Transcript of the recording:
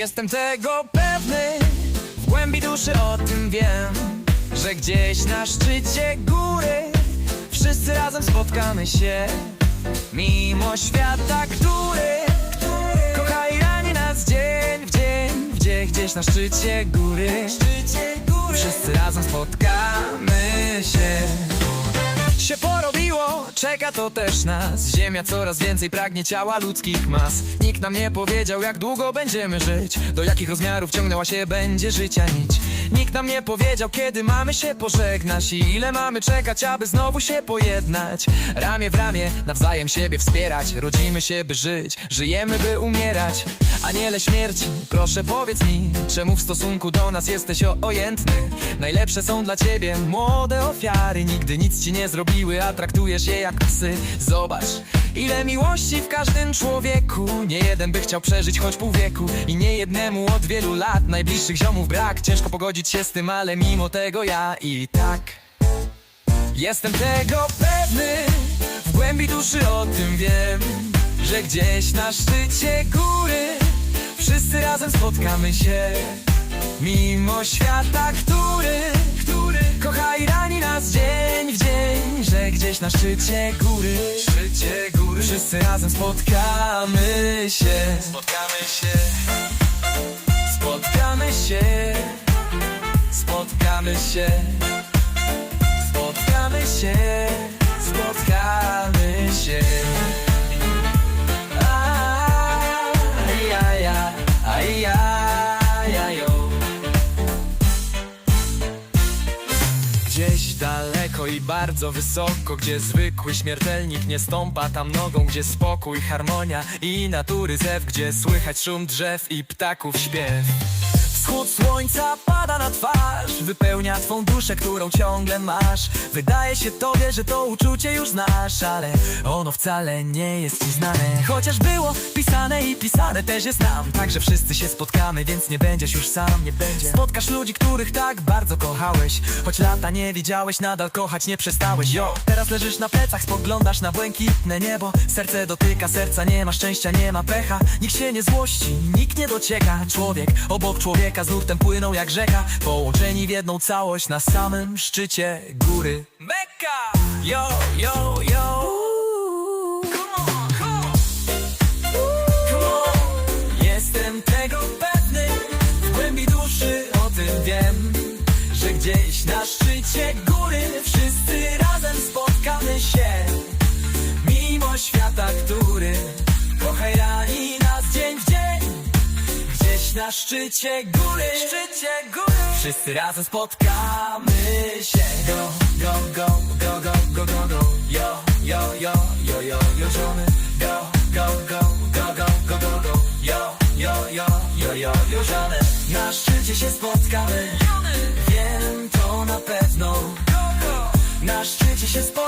Jestem tego pewny, w głębi duszy o tym wiem Że gdzieś na szczycie góry Wszyscy razem spotkamy się. Mimo świata, który Kocha i rani nas dzień w dzień Gdzie gdzieś na szczycie góry. Wszyscy razem spotkamy się porobiło, czeka to też nas. Ziemia coraz więcej pragnie ciała ludzkich mas. Nikt nam nie powiedział jak długo będziemy żyć. Do jakich rozmiarów ciągnęła się będzie życia nić. Nikt nam nie powiedział kiedy mamy się pożegnać I ile mamy czekać aby znowu się pojednać. Ramię w ramię nawzajem siebie wspierać. Rodzimy się by żyć, żyjemy by umierać. Aniele śmierci, proszę powiedz mi Czemu w stosunku do nas jesteś obojętny Najlepsze są dla ciebie młode ofiary. Nigdy nic ci nie zrobiły, a traktujesz je jak psy. Zobacz, ile miłości w każdym człowieku. Nie jeden by chciał przeżyć choć pół wieku I nie jednemu od wielu lat. Najbliższych ziomów brak, ciężko pogodzić się z tym Ale mimo tego ja i tak Jestem tego pewny, w głębi duszy o tym wiem Że gdzieś na szczycie góry Wszyscy razem spotkamy się. Mimo świata, który gdzieś na szczycie góry. Szczycie góry. Wszyscy razem spotkamy się. Spotkamy się. Spotkamy się. Spotkamy się. Spotkamy się, spotkamy się. Daleko i bardzo wysoko Gdzie zwykły śmiertelnik nie stąpa tam nogą Gdzie spokój, harmonia i natury zew Gdzie słychać szum drzew i ptaków śpiew Wschód słońca pada na twarz. Wypełnia twą duszę, którą ciągle masz. Wydaje się tobie, że to uczucie już znasz Ale ono wcale nie jest ci znane. Chociaż było pisane i pisane też jest nam Także wszyscy się spotkamy, więc nie będziesz już sam Nie będzie Spotkasz ludzi, których tak bardzo kochałeś. Choć lata nie widziałeś, nadal kochać nie przestałeś. Jo, teraz leżysz na plecach, spoglądasz na błękitne niebo. Serce dotyka serca, nie ma szczęścia, nie ma pecha. Nikt się nie złości, nikt nie docieka. Człowiek obok człowieka z nurtem płyną jak rzeka Połączeni w jedną całość na samym szczycie góry Mekka! Yo, yo, yo come on Come on. Jestem tego pewny W głębi duszy o tym wiem Że gdzieś na szczycie góry Na szczycie góry Szczycie góry Wszyscy razem spotkamy się Go, go, go, go, go, go, go, go Yo, yo, yo, yo, yo, yo, żony Go, go, go, go, go, go, go, go Yo, yo, yo, yo, yo, yo, żony Na szczycie się spotkamy Wiem to na pewno Na szczycie się spotkamy